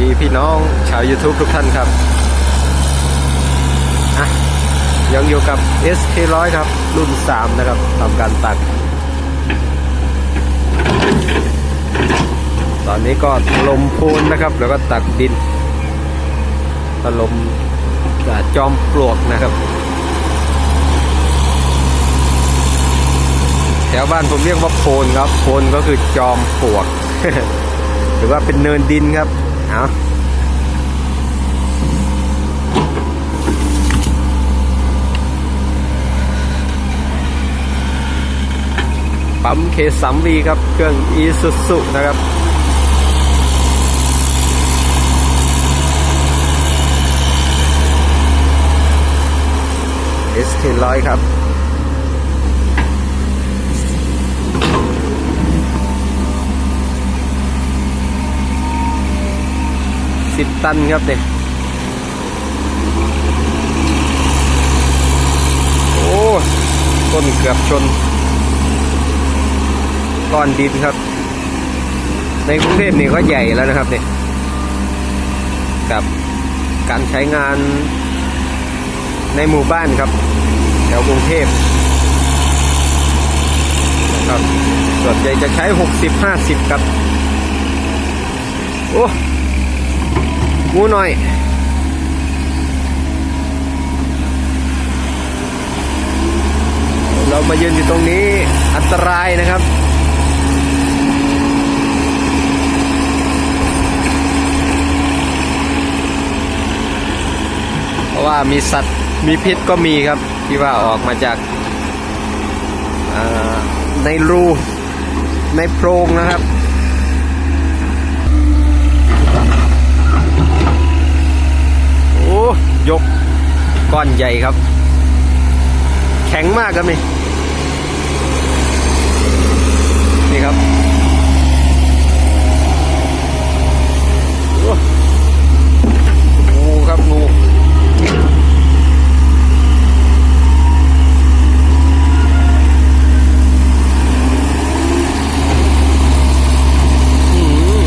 ดีพี่น้องชาว YouTube ทุกท่านครับอะยังอยู่กับ SK100 ครับ รุ่น 3 นะครับทำการตักตอนนี้ก็ลมพูนนะครับ แล้วก็ตักดินถลมจอมปลวกนะครับ แถวบ้านผมเรียกว่าโพนครับ โพนก็คือจอมปลวก หรือว่าเป็นเนินดินครับ เอาปั๊มเคสัมวีครับ เครื่องอีสุสุนะครับ SK100 ครับ สิบตันครับเนี่ยโอ้ต้นเกือบชนก้อนดินครับ ในกรุงเทพนี่ก็ใหญ่แล้วนะครับเนี่ยกับการใช้งานในหมู่บ้านครับ แถวกรุงเทพครับส่วนใหญ่จะใช้ 60-50 ครับ โอ้ งูหน่อยเรามายืนอยู่ตรงนี้อันตรายนะครับ เพราะว่ามีสัตว์มีพิษก็มีครับ ที่ว่าออกมาจากในรู ในโพรงนะครับ อ้ ยกก้อนใหญ่ครับ แข็งมากครับนี่ นี่ครับโอ้งูครับงูอืม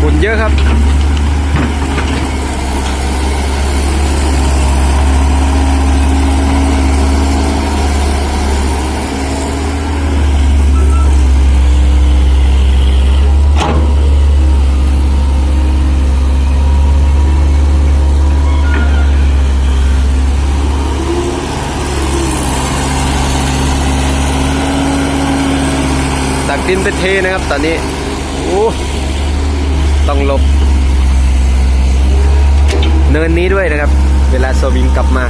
ฝุ่น เยอะครับตักดินไปเทนะครับตอนนี้ โอ้ ต้องลบ เนินนี้ด้วยนะครับ เวลาสวิงกลับมา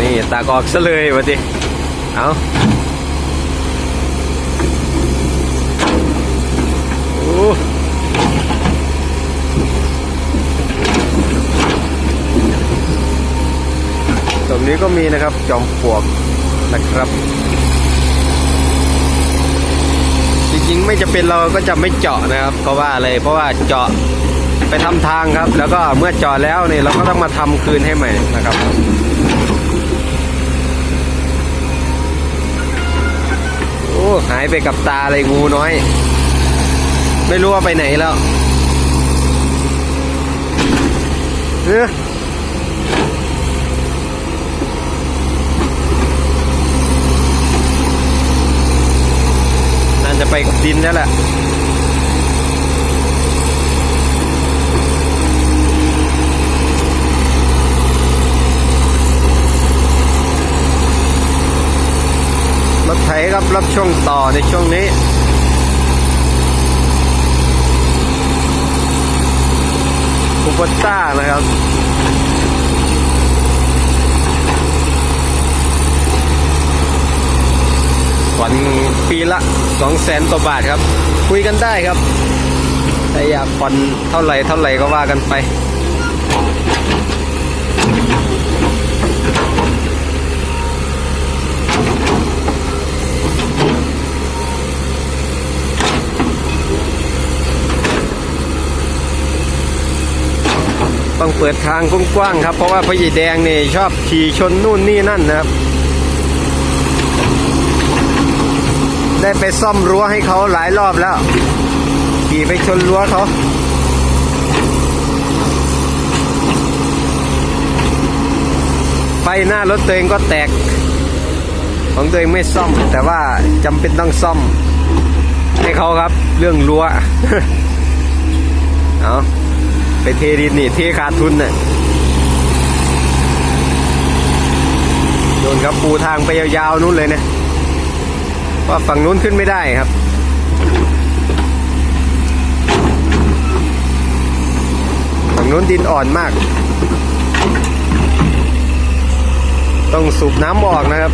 นี่ ตากออกซะเลยวะดิเอาโอ้ตรงนี้ก็มีนะครับจอมปลวกนะครับ จริงๆไม่จะเป็นเราก็จะไม่เจาะนะครับ เพราะว่าอะไรเพราะว่าเจาะไปทำทางครับ แล้วก็เมื่อเจาะแล้วเนี่ยเราก็ต้องมาทำคืนให้ใหม่นะครับ โอ้ หายไปกับตาเลยงูน้อย ไม่รู้ว่าไปไหนแล้วเอ้อน่าจะไปกับดินแล้วแหละ ครับรับช่วงต่อในช่วงนี้คูปต้านะครับผ่นปีละสองแสนต่อบาทครับ คุยกันได้ครับแต่อยากผ่อนเท่าไหร่เท่าไหร่ก็ว่ากันไป ปิดทางกว้างๆครับ เพราะว่าพระยีแดงนี่ชอบขี่ชนนู่นนี่นั่นนะครับ ได้ไปซ่อมรั้วให้เขาหลายรอบแล้ว ขี่ไปชนรั้วเขาไฟหน้ารถตัวเองก็แตก ของตัวเองไม่ซ่อม แต่ว่าจำเป็นต้องซ่อม ให้เขาครับ เรื่องรั้วเอา ไปเทดินนี่เทขาดทุนน่ะโดนครับปูทางไปยาวๆนู้นเลยนะว่าฝั่งนู้นขึ้นไม่ได้ครับฝั่งนู้นดินอ่อนมาก ต้องสูบน้ำออกนะครับ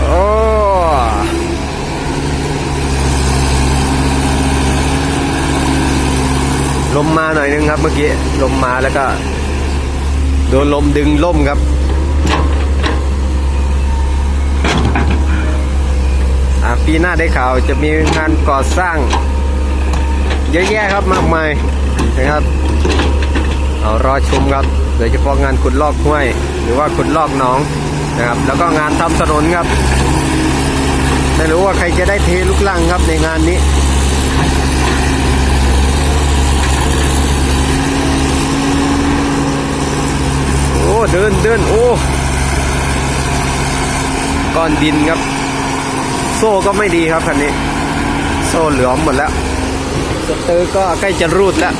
โอ้ ลมมาหน่อยนึง ครับเมื่อกี้ลมมาแล้วก็โดนลมดึงล่มครับ ปีหน้าได้ข่าวจะมีงานก่อสร้าง เยอะแยะครับมากมายนะครับ เอารอชมครับโดยเฉพาะงานขุดลอกห้วย หรือว่าขุดลอกหนองนะครับ แล้วก็งานทำถนนครับ ไม่รู้ว่าใครจะได้เทลูกลังครับในงานนี้ เดินเดินโอ้ก้อนดินครับ โซ่ก็ไม่ดีครับคันนี้ โซ่เหลือมหมดแล้วสเตอร์ก็ใกล้จะรูดแล้ว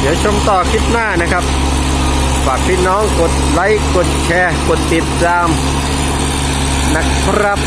เดี๋ยวชมต่อคลิปหน้านะครับ ฝากพี่น้องกดไลค์ กดแชร์ กดติดตามนะครับ